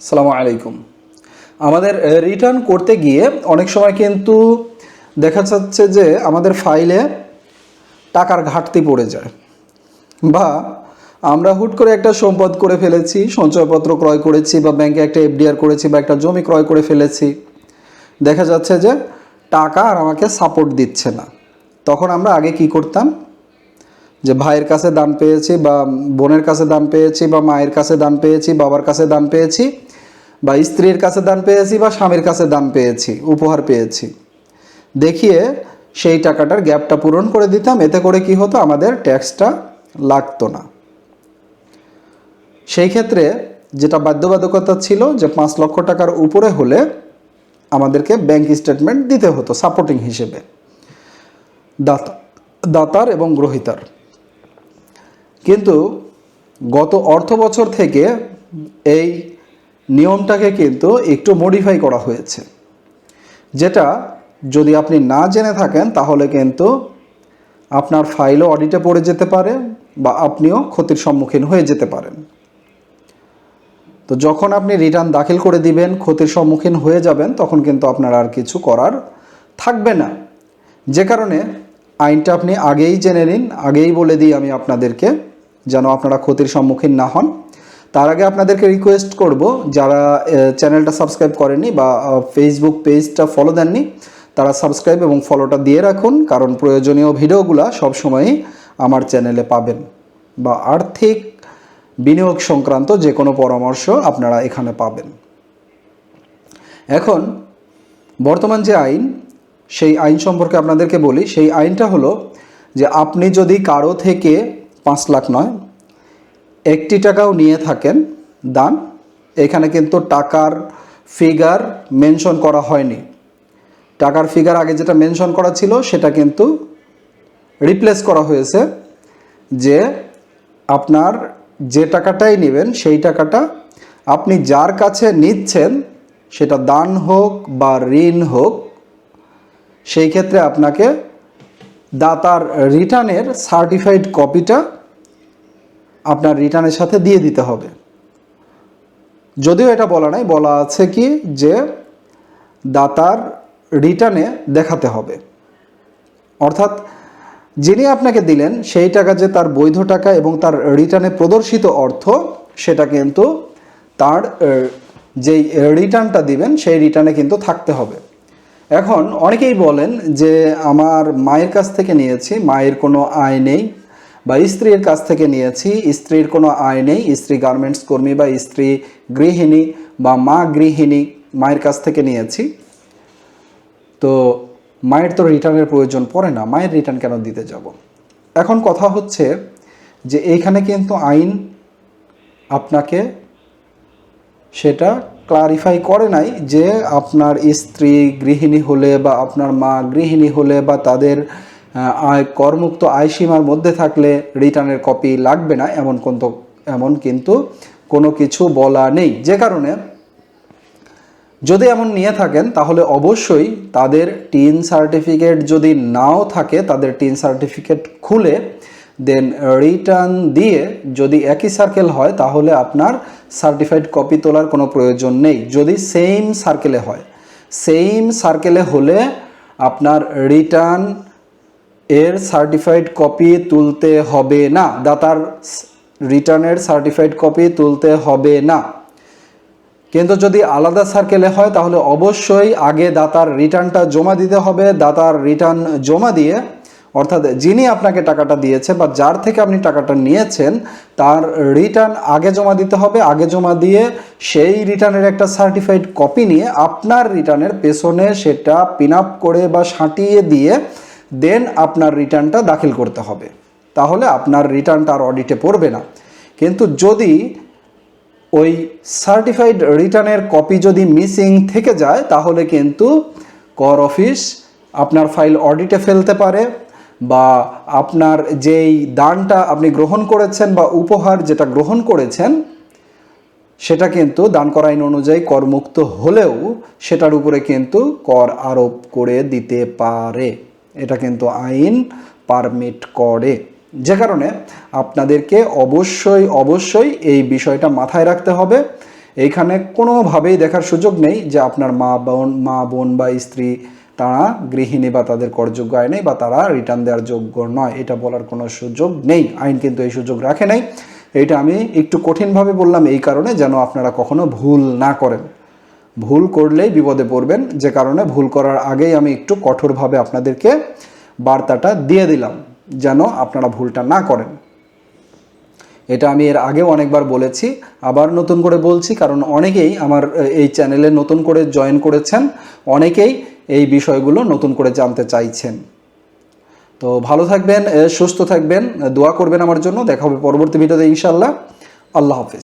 সালামু আলাইকুম। আমাদের রিটার্ন করতে গিয়ে অনেক সময় কিন্তু দেখা যাচ্ছে যে আমাদের ফাইলে টাকার ঘাটতি পড়ে যায় বা আমরা হুট করে একটা সম্পদ করে ফেলেছি, সঞ্চয়পত্র ক্রয় করেছি বা ব্যাংকে একটা এফডিআর করেছি বা একটা জমি ক্রয় করে ফেলেছি। দেখা যাচ্ছে যে টাকা আর আমাকে সাপোর্ট দিচ্ছে না। তখন আমরা আগে কি করতাম? যে ভাইয়ের কাছে দান পেয়েছি বা বোনের কাছে দান পেয়েছি বা মায়ের কাছে দান পেয়েছি, বাবার কাছে দান পেয়েছি বা স্ত্রীর কাছে দান পেয়েছি বা স্বামীর কাছে দান পেয়েছি, উপহার পেয়েছি। দেখিয়ে সেই টাকাটার গ্যাপটা পূরণ করে দিতাম, এতে করে কি হতো, আমাদের ট্যাক্সটা লাগতো না। সেই ক্ষেত্রে যেটা বাধ্যবাধকতা ছিল যে পাঁচ লক্ষ টাকার উপরে হলে আমাদেরকে ব্যাংক স্টেটমেন্ট দিতে হতো, সাপোর্টিং হিসেবে। দাতা, দাতার এবং গ্রহিতার। কিন্তু গত অর্থ বছর থেকে এই নিয়মটাকে কিন্তু একটু মডিফাই করা হয়েছে। যেটা যদি আপনি না জেনে থাকেন, তাহলে কিন্তু আপনার ফাইলও অডিটে পড়ে যেতে পারে বা আপনিও ক্ষতির সম্মুখীন হয়ে যেতে পারেন। তো যখন আপনি রিটার্ন দাখিল করে দিবেন, ক্ষতির সম্মুখীন হয়ে যাবেন, তখন কিন্তু আপনার আর কিছু করার থাকবে না। যে কারণে আইনটা আপনি আগেই জেনে নিন, আগেই বলে দিই আমি আপনাদেরকে, যেন আপনারা ক্ষতির সম্মুখীন না হন। তার আগে আপনাদেরকে রিকোয়েস্ট করব, যারা চ্যানেলটা সাবস্ক্রাইব করেনি বা ফেসবুক পেজটা ফলো দেননি, তারা সাবস্ক্রাইব এবং ফলোটা দিয়ে রাখুন, কারণ প্রয়োজনীয় ভিডিওগুলো সবসময়ই আমার চ্যানেলে পাবেন। বা আর্থিক বিনিয়োগ সংক্রান্ত যে কোনো পরামর্শ আপনারা এখানে পাবেন। এখন, বর্তমান যে আইন, সেই আইন সম্পর্কে আপনাদেরকে বলি, সেই আইনটা হলো যে আপনি যদি কারও থেকে পাঁচ লাখ নয় একটি টাকাও নিয়ে থাকেন, দান। এখানে কিন্তু টাকার ফিগার মেনশন করা হয়নি। টাকার ফিগার আগে যেটা মেনশন করা ছিল, সেটা কিন্তু রিপ্লেস করা হয়েছে যে আপনার যে টাকাটাই নেবেন, সেই টাকাটা আপনি যার কাছে নিচ্ছেন, সেটা দান হোক বা ঋণ হোক, সেই ক্ষেত্রে আপনাকে দাতার রিটার্নের সার্টিফাইড কপিটা আপনার রিটার্নের সাথে দিয়ে দিতে হবে। যদিও এটা বলা নাই, বলা আছে কি যে দাতার রিটার্নে দেখাতে হবে। অর্থাৎ যিনি আপনাকে দিলেন, সেই টাকা যে তার বৈধ টাকা এবং তার রিটার্নে প্রদর্শিত অর্থ, সেটা কিন্তু তার যেই রিটার্নটা দিবেন, সেই রিটার্নে কিন্তু থাকতে হবে। এখন অনেকেই বলেন যে, আমার মায়ের কাছ থেকে নিয়েছি, মায়ের কোনো আয় নেই। বা স্ত্রীর কাছ থেকে নিয়েছি, স্ত্রীর কোনো আয় নেই, স্ত্রী গার্মেন্টস কর্মী বা স্ত্রী গৃহিণী বা মা গৃহিণী মায়ের কাছ থেকে নিয়েছি। তো মায়ের তো রিটার্নের প্রয়োজন পড়ে না, মায়ের রিটার্ন কেন দিতে যাব? এখন কথা হচ্ছে যে এইখানে কিন্তু আইন আপনাকে সেটা ক্লারিফাই করে নাই যে আপনার স্ত্রী গৃহিণী হলে বা আপনার মা গৃহিণী হলে বা তাদের আয় করমুক্ত আয় সীমার মধ্যে থাকলে রিটার্নের কপি লাগবে না, এমন কিন্তু এমন কিন্তু কোনো কিছু বলা নেই। যে কারণে যদি এমন নিয়ে থাকেন, তাহলে অবশ্যই তাদের টিন সার্টিফিকেট যদি নাও থাকে, তাদের টিন সার্টিফিকেট খুলে দেন রিটার্ন দিয়ে যদি একই সার্কেল হয়, তাহলে আপনার সার্টিফাইড কপি তোলার কোনো প্রয়োজন নেই। যদি সেম সার্কেলে হয়, সেম সার্কেলে হলে আপনার রিটার্ন এর সার্টিফাইড কপি তুলতে হবে না। দাতার রিটার্নের সার্টিফাইড কপি তুলতে হবে না। কিন্তু যদি আলাদা সার্কেলে হয়, তাহলে অবশ্যই আগে দাতার রিটার্নটা জমা দিতে হবে। দাতার রিটার্ন জমা দিয়ে, অর্থাৎ যিনি আপনাকে টাকাটা দিয়েছে বা যার থেকে আপনি টাকাটা নিয়েছেন, তার রিটার্ন আগে জমা দিতে হবে। আগে জমা দিয়ে সেই রিটার্নের একটা সার্টিফাইড কপি নিয়ে আপনার রিটার্নের পেছনে সেটা পিন আপ করে বা সাঁটিয়ে দিয়ে দেন আপনার রিটার্নটা দাখিল করতে হবে। তাহলে আপনার রিটার্নটা আর অডিটে পড়বে না। কিন্তু যদি ওই সার্টিফাইড রিটার্নের কপি যদি মিসিং থেকে যায়, তাহলে কিন্তু কর অফিস আপনার ফাইল অডিটে ফেলতে পারে বা আপনার যেই দানটা আপনি গ্রহণ করেছেন বা উপহার যেটা গ্রহণ করেছেন, সেটা কিন্তু দান করা আইন অনুযায়ী করমুক্ত হলেও সেটার উপরে কিন্তু কর আরোপ করে দিতে পারে। এটা কিন্তু আইন পারমিট করে। যে কারণে আপনাদেরকে অবশ্যই অবশ্যই এই বিষয়টা মাথায় রাখতে হবে। এইখানে কোনোভাবেই দেখার সুযোগ নেই যে আপনার মা বোন মা বোন বা স্ত্রী তারা গৃহিণী বা তাদের করযোগ্য আয় নেই বা তারা রিটার্ন দেওয়ার যোগ্য নয়। এটা বলার কোনো সুযোগ নেই। আইন কিন্তু এই সুযোগ রাখে নাই। এইটা আমি একটু কঠিনভাবে বললাম এই কারণে যেন আপনারা কখনো ভুল না করেন। ভুল করলেই বিপদে পড়বেন। যে কারণে ভুল করার আগেই আমি একটু কঠোরভাবে আপনাদেরকে বার্তাটা দিয়ে দিলাম, যেন আপনারা ভুলটা না করেন। এটা আমি এর আগেও অনেকবার বলেছি, আবার নতুন করে বলছি, কারণ অনেকেই আমার এই চ্যানেলে নতুন করে জয়েন করেছেন, অনেকেই এই বিষয়গুলো নতুন করে জানতে চাইছেন। তো ভালো থাকবেন সুস্থ থাকবেন, দোয়া করবেন আমার জন্য, দেখা হবে পরবর্তী ভিডিওতে ইনশাল্লাহ আল্লাহ হাফিজ।